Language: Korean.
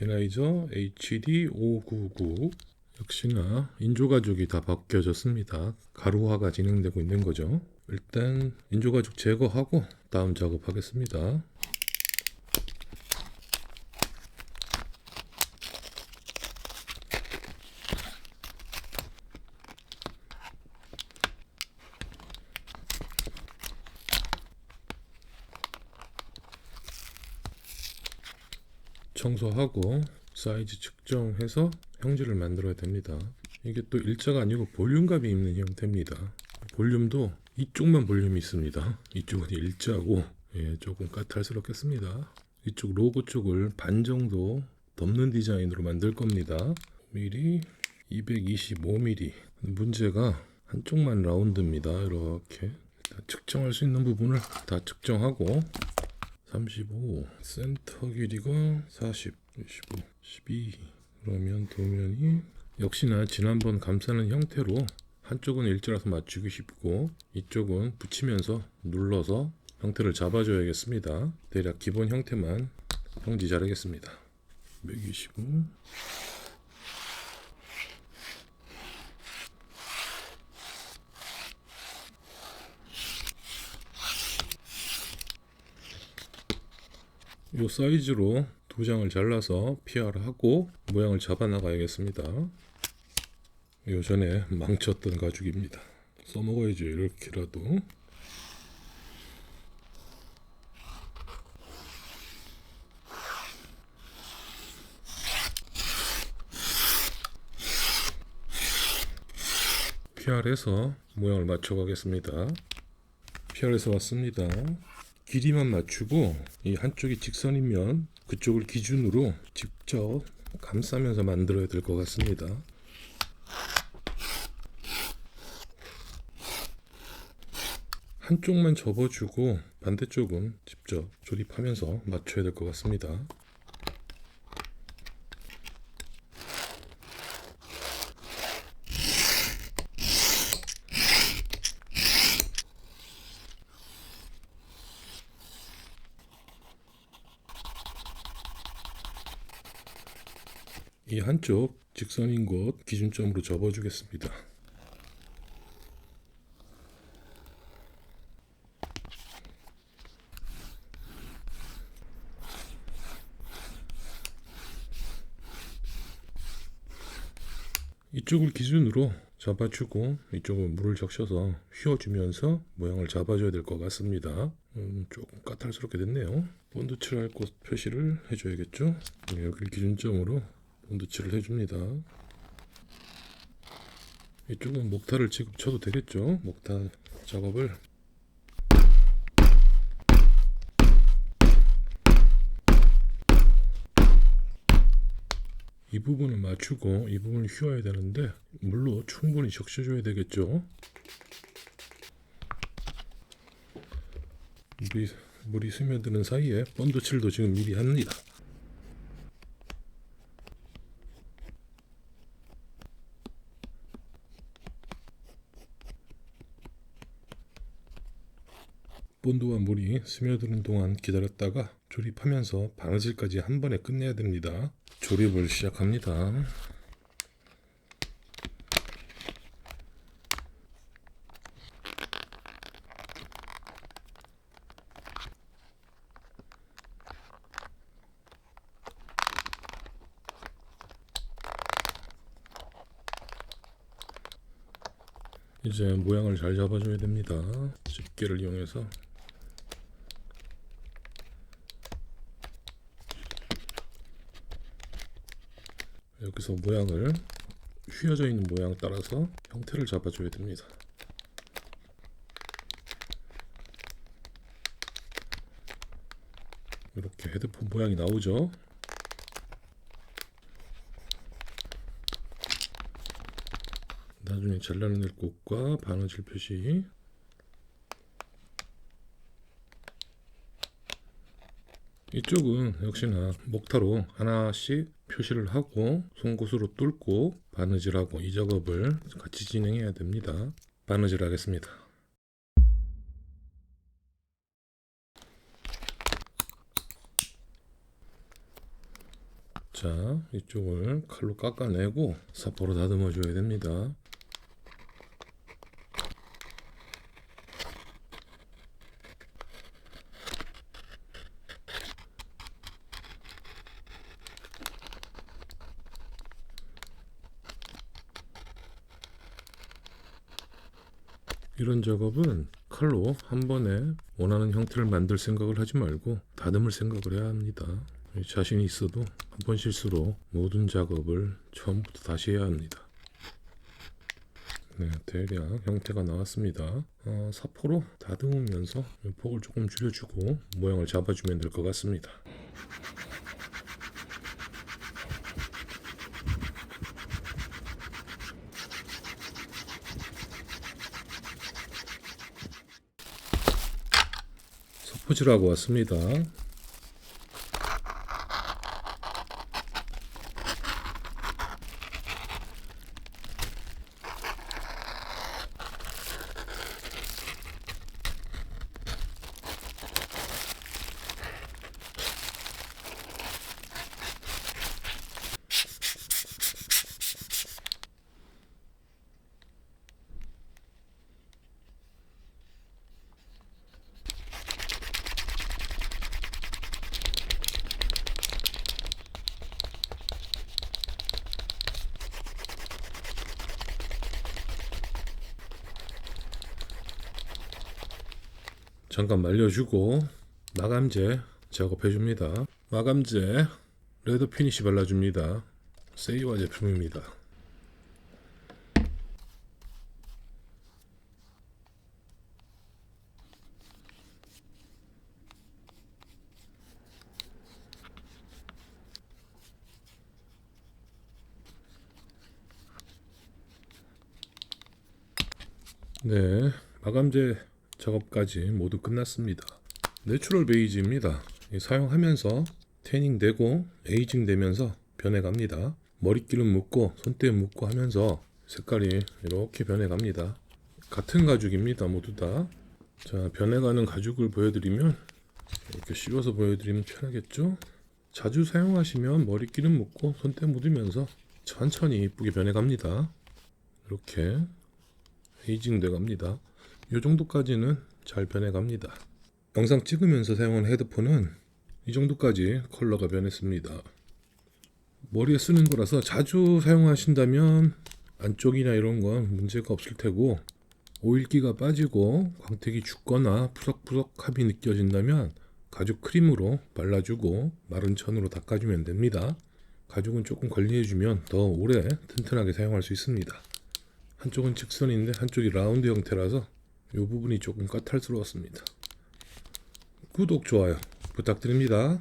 제나이저 HD599 역시나 인조가죽이 다 벗겨졌습니다. 가루화가 진행되고 있는 거죠. 일단 인조가죽 제거하고 다음 작업하겠습니다. 청소하고 사이즈 측정해서 형질을 만들어야 됩니다. 이게 또 일자가 아니고 볼륨감이 있는 형태입니다. 볼륨도 이쪽만 볼륨이 있습니다. 이쪽은 일자고 예, 조금 까탈스럽겠습니다. 이쪽 로고 쪽을 반 정도 덮는 디자인으로 만들 겁니다. 5mm, 225mm. 문제가 한쪽만 라운드입니다. 이렇게 측정할 수 있는 부분을 다 측정하고 35 센터 길이가 40 15 12 그러면 도면이 역시나 지난번 감싸는 형태로 한쪽은 일자라서 맞추기 쉽고 이쪽은 붙이면서 눌러서 형태를 잡아줘야겠습니다. 대략 기본 형태만 형지 자르겠습니다. 125 이 사이즈로 두 장을 잘라서 PR을 하고 모양을 잡아 나가야겠습니다. 요전에 망쳤던 가죽입니다. 써먹어야죠 이렇게라도. PR해서 모양을 맞춰 가겠습니다. PR해서 왔습니다. 길이만 맞추고 이 한쪽이 직선이면 그쪽을 기준으로 직접 감싸면서 만들어야 될 것 같습니다. 한쪽만 접어주고 반대쪽은 직접 조립하면서 맞춰야 될 것 같습니다. 이 한쪽 직선인 곳 기준점으로 접어주겠습니다. 이쪽을 기준으로 잡아주고 이쪽은 물을 적셔서 휘어주면서 모양을 잡아줘야 될 것 같습니다. 음, 조금 까탈스럽게 됐네요. 본드 칠할 곳 표시를 해줘야겠죠. 네, 여기를 기준점으로 본드칠을 해줍니다. 이쪽은 목타를 지금 쳐도 되겠죠? 목타 작업을 이 부분을 맞추고 이 부분을 휘어야 되는데 물로 충분히 적셔줘야 되겠죠? 물이, 물이 스며드는 사이에 본드칠도 지금 미리 합니다. 본드와 물이 스며드는 동안 기다렸다가 조립하면서 바느질까지 한 번에 끝내야 됩니다. 조립을 시작합니다. 이제 모양을 잘 잡아줘야 됩니다. 집게를 이용해서 여기서 모양을 휘어져 있는 모양 따라서 형태를 잡아줘야 됩니다. 이렇게 헤드폰 모양이 나오죠. 나중에 잘라낼 곳과 바느질 표시 이쪽은 역시나 목타로 하나씩 표시를 하고 송곳으로 뚫고 바느질하고 이 작업을 같이 진행해야 됩니다. 바느질 하겠습니다. 자, 이쪽을 칼로 깎아내고 사포로 다듬어 줘야 됩니다. 이런 작업은 칼로 한 번에 원하는 형태를 만들 생각을 하지 말고 다듬을 생각을 해야 합니다. 자신이 있어도 한 번 실수로 모든 작업을 처음부터 다시 해야 합니다. 네, 대략 형태가 나왔습니다. 어, 사포로 다듬으면서 폭을 조금 줄여주고 모양을 잡아주면 될 것 같습니다. 소포질하고 왔습니다. 잠깐 말려주고 마감제 작업해줍니다. 마감제 레드 피니시 발라줍니다. 세이와 제품입니다. 네, 마감제 작업까지 모두 끝났습니다. 내추럴 베이지입니다. 이 사용하면서 태닝 되고 에이징 되면서 변해갑니다. 머리끼는 묻고 손때 묻고 하면서 색깔이 이렇게 변해갑니다. 같은 가죽입니다. 모두 다. 자, 변해가는 가죽을 보여드리면 이렇게 씌워서 보여드리면 편하겠죠? 자주 사용하시면 머리끼는 묻고 손때 묻으면서 천천히 이쁘게 변해갑니다. 이렇게 에이징 돼갑니다. 이 정도까지는 잘 변해갑니다. 영상 찍으면서 사용한 헤드폰은 이 정도까지 컬러가 변했습니다. 머리에 쓰는 거라서 자주 사용하신다면 안쪽이나 이런 건 문제가 없을 테고 오일기가 빠지고 광택이 죽거나 푸석푸석함이 느껴진다면 가죽 크림으로 발라주고 마른 천으로 닦아주면 됩니다. 가죽은 조금 관리해주면 더 오래 튼튼하게 사용할 수 있습니다. 한쪽은 직선인데 한쪽이 라운드 형태라서 이 부분이 조금 까탈스러웠습니다. 구독, 좋아요 부탁드립니다.